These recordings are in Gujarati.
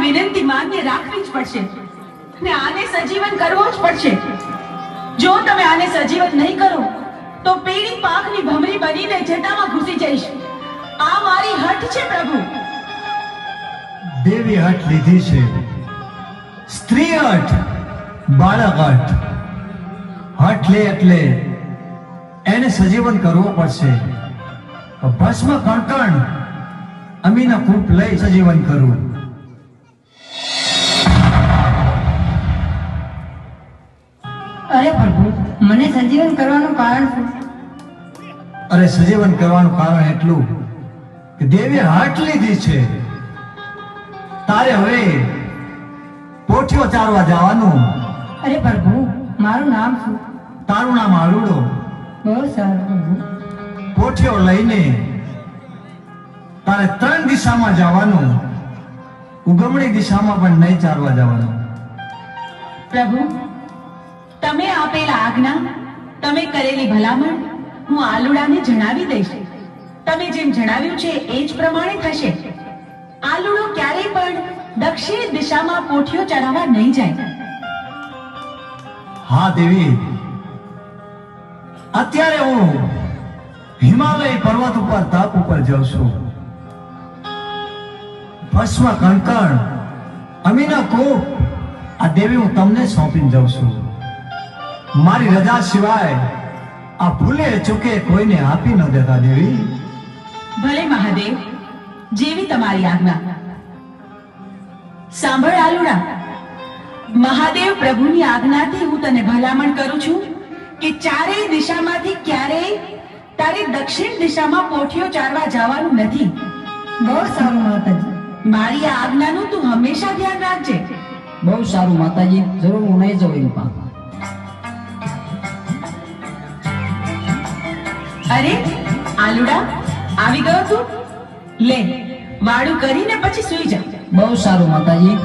વિનંતી માન્ય રાખવી જ પડશે. ને આને સજીવન કરવો જ પડશે. જો તમે આને સજીવન નહીં કરો, તો પેલી પાકની ભમરી બનીને જટામાં ઘૂસી જઈશ. આ મારી હઠ છે, પ્રભુ. દેવી હઠ લીધી છે. સ્ત્રી હઠ, બાળક હઠ. હઠ લે એટલે એને સજીવન કરવો પડશે. ભસ્મ કણકણ અમીના કૂપ લઈ સજીવન કરવું. અરે પ્રભુ મને સજીવન કરવાનું કારણ શું? અરે સજીવન કરવાનું કારણ એટલું કે દેવે હાટ લીધી છે. તારે હવે પોઠિયો ચારવા જવાનું. અરે પ્રભુ મારું નામ શું? તારું નામ આરુડો બહુ સારું પ્રભુ. પોઠિયો લઈને તારે ત્રણ દિશામાં જવાનું. ઉગમણી દિશામાં પણ નહીં ચાલવા જવાનું. પ્રભુ તમે આપેલ આજ્ઞા, તમે કરેલી ભલામણ, હું આલુડાને જણાવી દઈશ. તમે જેમ જણાવ્યું છે એ જ પ્રમાણે થશે. આલુડો ક્યારે પણ દક્ષિણ દિશામાં પોઠિયો ચડાવવા નહીં જાય. હા, દેવી. અત્યારે હું હિમાલય પર્વત ઉપર, તાપ ઉપર જાઉં છું. ભસ્મ કણકણ અમીના કોપ, આ દેવી હું તમને સોંપીને જાઉં છું. મારી રજા સિવાય આ ભૂલે ચૂકે કોઈને આપી ન દેતા દેવી. ભલે મહાદેવ જેવી તમારી આજ્ઞા. સાંભળ આલુડા મહાદેવ પ્રભુની આજ્ઞાથી હું તને ભલામણ કરું છું કે ચારેય દિશામાંથી ક્યારેય તારે દક્ષિણ દિશામાં પોઠીઓ ચારવા જવાનું નથી. બહુ સારું માતાજી. મારી આજ્ઞાનું તું હંમેશા ધ્યાન રાખજે. બહુ સારું માતાજી જરૂર હું નહીં જવું એમ પા અરે આલુડા આવી ગયો તું? લે વાળું કરીને પછી સુઈ જા. બહુ સારું માતાજી.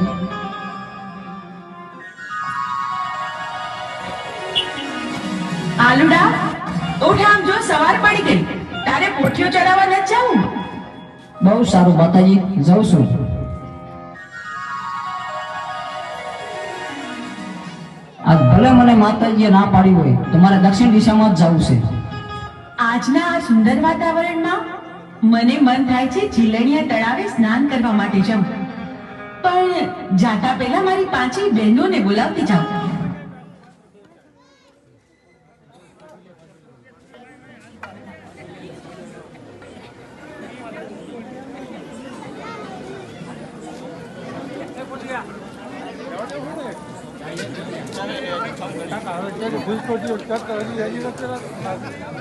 આલુડા ઉઠ આમ જો સવાર પડી ગઈ. તારે પોઠિયો ચડાવવા ન જાવું બહુ સારું માતાજી. જઉં છું. આજ ભલે મને માતાજીએ ના પાડી હોય તો મારે દક્ષિણ દિશામાં જ જવું છે. આજના આ સુંદર વાતાવરણમાં મને મન થાય છે ઝીલણિયા તળાવે સ્નાન કરવા માટે જાઉં પણ જાતા પહેલા મારી પાંચેય બહેનોને બોલાવતી જાઉં. કોણે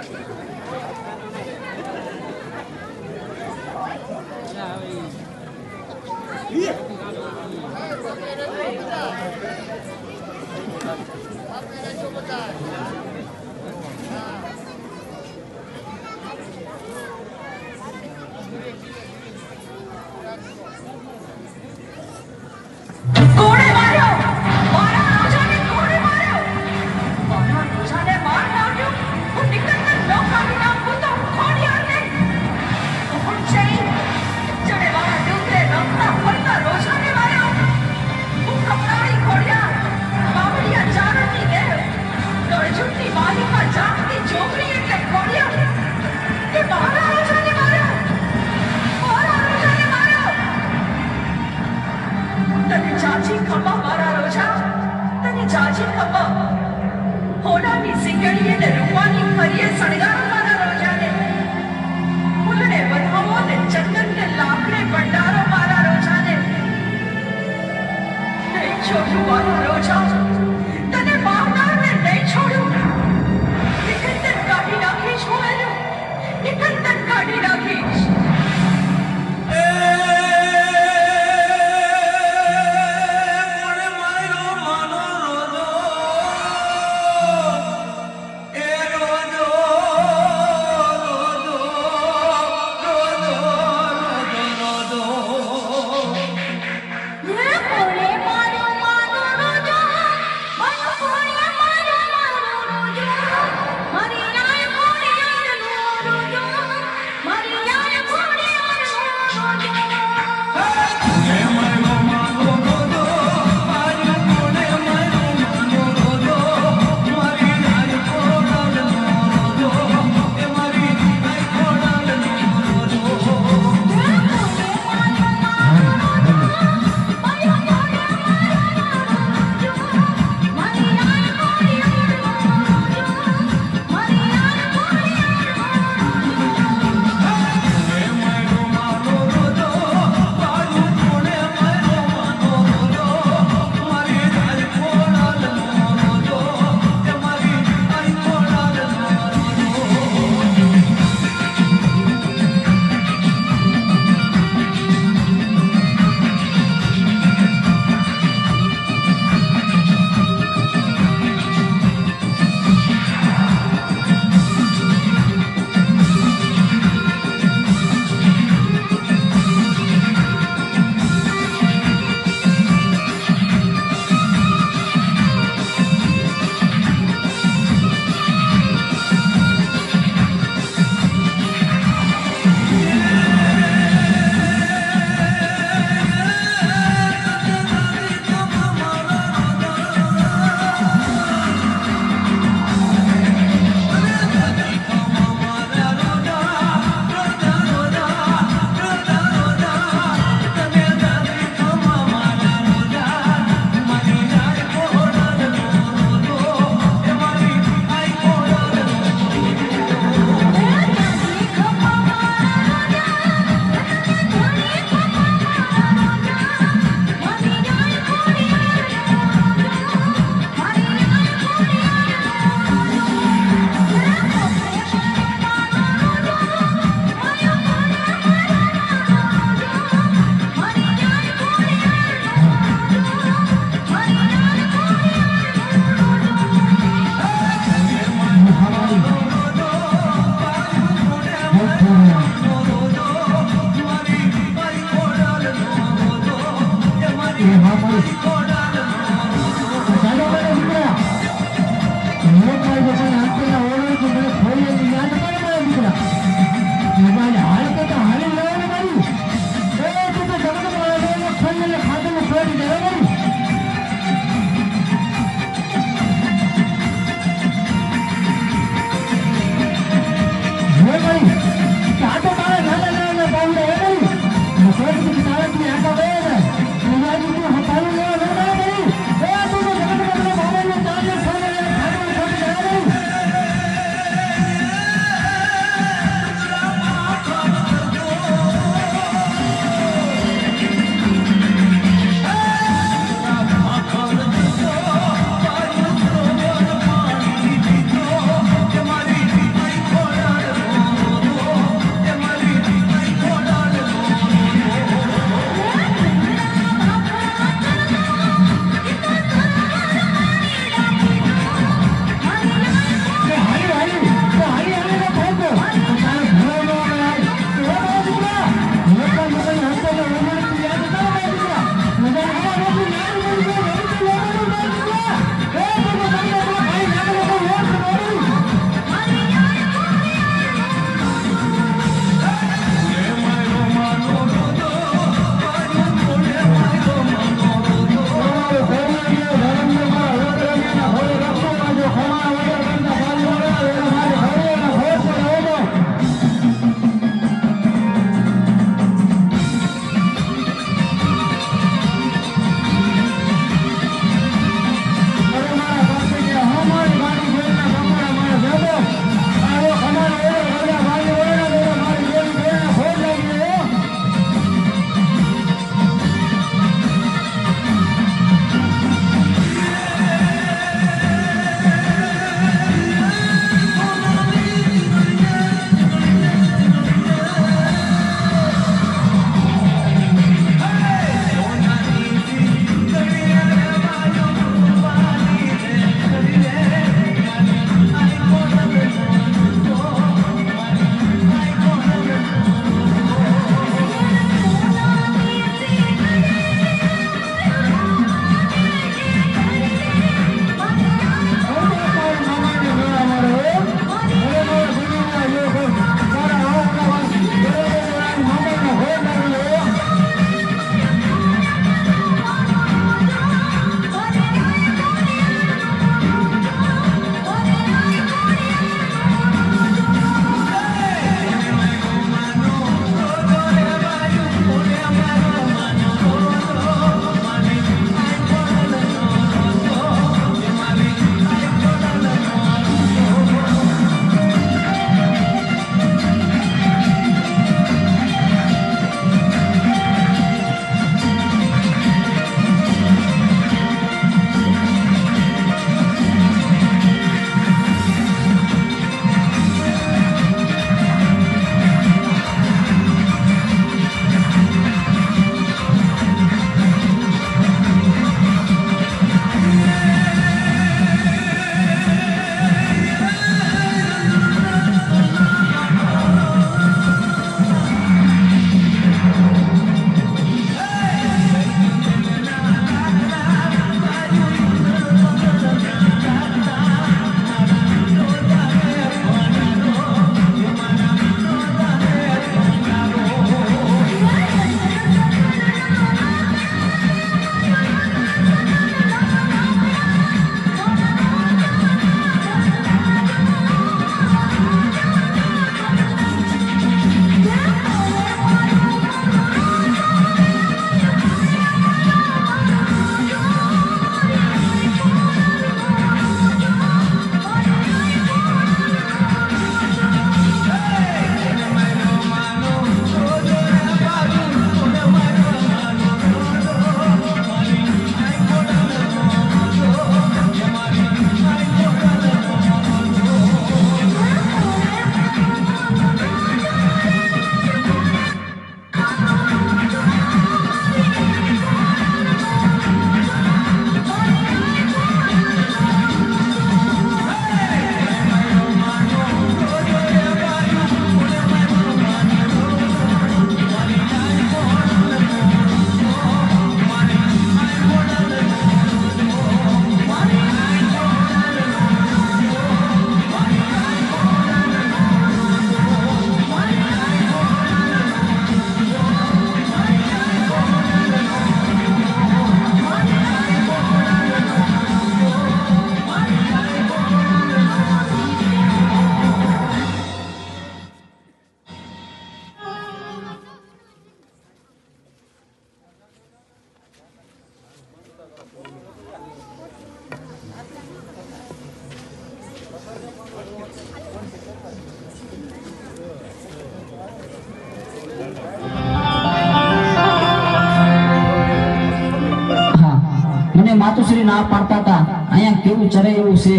ના પાડતા હતા. અહીંયા કેવું ચરે એવું છે?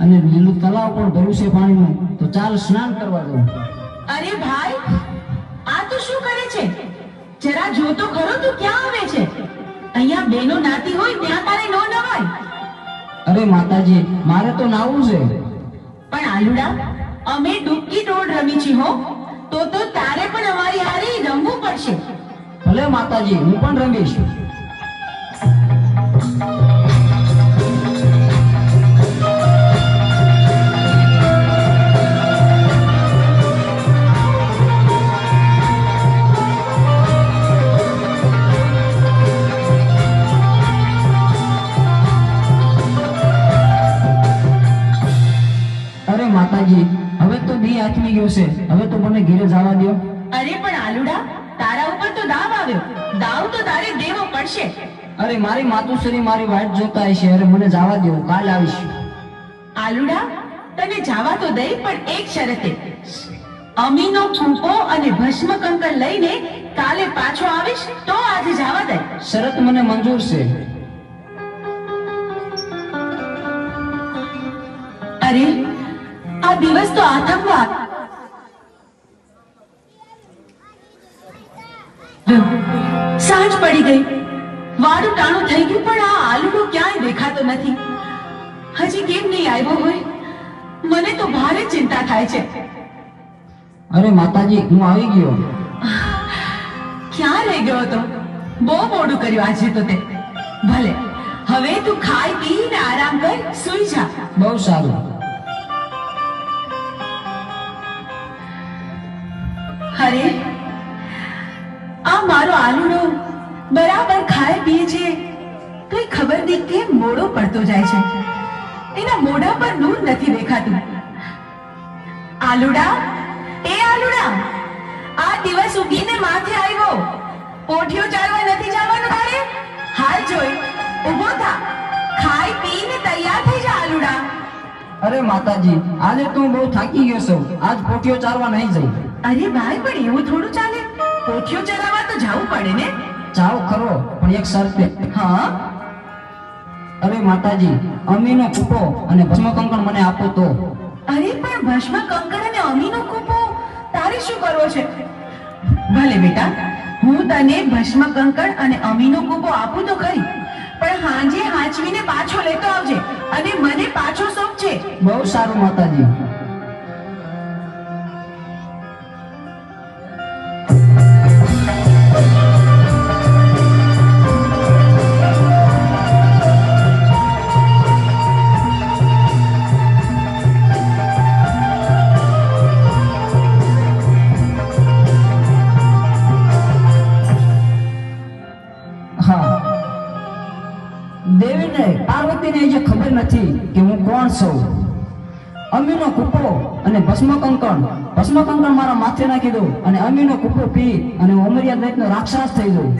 અને લીલું તલાવ પણ ભર્યું છે પાણીનું. તો ચાલ સ્નાન કરવા દઉં અરે ભાઈ આ તો શું કરે છે? જરા જો તો ખરો તું ક્યાં આવે છે? અહીંયા બેનો નાતી હોય ત્યાં તારે નો નવાય. અરે માતાજી મારે તો નાવું છે. પણ આલુડા અમે ડૂબકી દોડ રમી છી હો. તો તો તારે પણ અમારી હારે રમવું પડશે. ભલે માતાજી હું પણ રમીશ. માતાજી હવે તો દી આથમી ગયો છે. હવે તો મને ઘેરે જવા દો અરે પણ આલુડા તારા ઉપર તો દાવ આવ્યો. દાવ તો તારે દેવો પડશે. અરે મારી માતુશ્રી મારી વાટ જોતા હશે. અરે મને જવા દો કાલ આવીશ. આલુડા તને જવા તો દઈ પણ એક શરતે. અમીનો કૂપો અને ભસ્મ કંકર લઈને કાલે પાછો આવીશ તો આજે જાવા દે. શરત મને મંજૂર છે. અરે દિવસ તો આતંકવાદ સાંજ પડી ગઈ વાડું ટાણું થઈ ગયું પણ આ આલુડો ક્યાંય દેખાતો નથી। હજી કેમ નહીં આવ્યો હોય? મને તો ભારે ચિંતા થાય છે। અરે માતાજી હું આવી ગયો. ક્યાં રહી ગયો હતો? બહુ મોડું કર્યું આજે તો તે। ભલે હવે તું ખાઈ પીને આરામ કર સુઈ જા। બહુ સારું. અરે, આ મારો આલુડો બરાબર ખાય પીએ છે કઈ ખબર નહીં કેમ મોડો પડતો જાય છે. એના મોઢા પર નૂર નથી દેખાતું. આલુડા, એ આલુડા, આ દિવસ ઉગીને માથે આવ્યો પોઠિયો ચાલવા નથી જવાનું તારે? હાલ જોઈ ઊભો થા. ખાઈ પીને તૈયાર થઈ જા, આલુડા. અરે માતાજી આજે તો બહુ થાકી ગયો છો. આજ પોઠિયો ચારવા નહીં જઈ. અરે ભાઈ પણ એવું થોડું ચાલે. કોઠીઓ ચલાવવા તો જવું પડે ને? જાઓ ખરો પણ એક શરતે હા? અરે માતાજી અમીનો કૂપો અને ભસ્મ કંકણ મને આપો તો. અરે પણ ભસ્મ કંકણ અને અમીનો કૂપો તારે શું કરવો છે? ભલે બેટા હું તને ભસ્મ કંકણ અને અમીનો કૂપો આપું તો ખરી પણ હાંજે હાંચવીને પાછો લેતો આવજે અને મને પાછો સોંપજે. બહુ સારું માતાજી. દેવીને પાર્વતીને જે ખબર નથી કે હું કોણ છું. અમીનો કૂપો અને ભસ્મ કંકણ ભસ્મ કંકણ મારા માથે નાખી દઉં અને અમીનો કૂપો પી અને હું અમર્યાદ નો રાક્ષસ થઈ જઉં.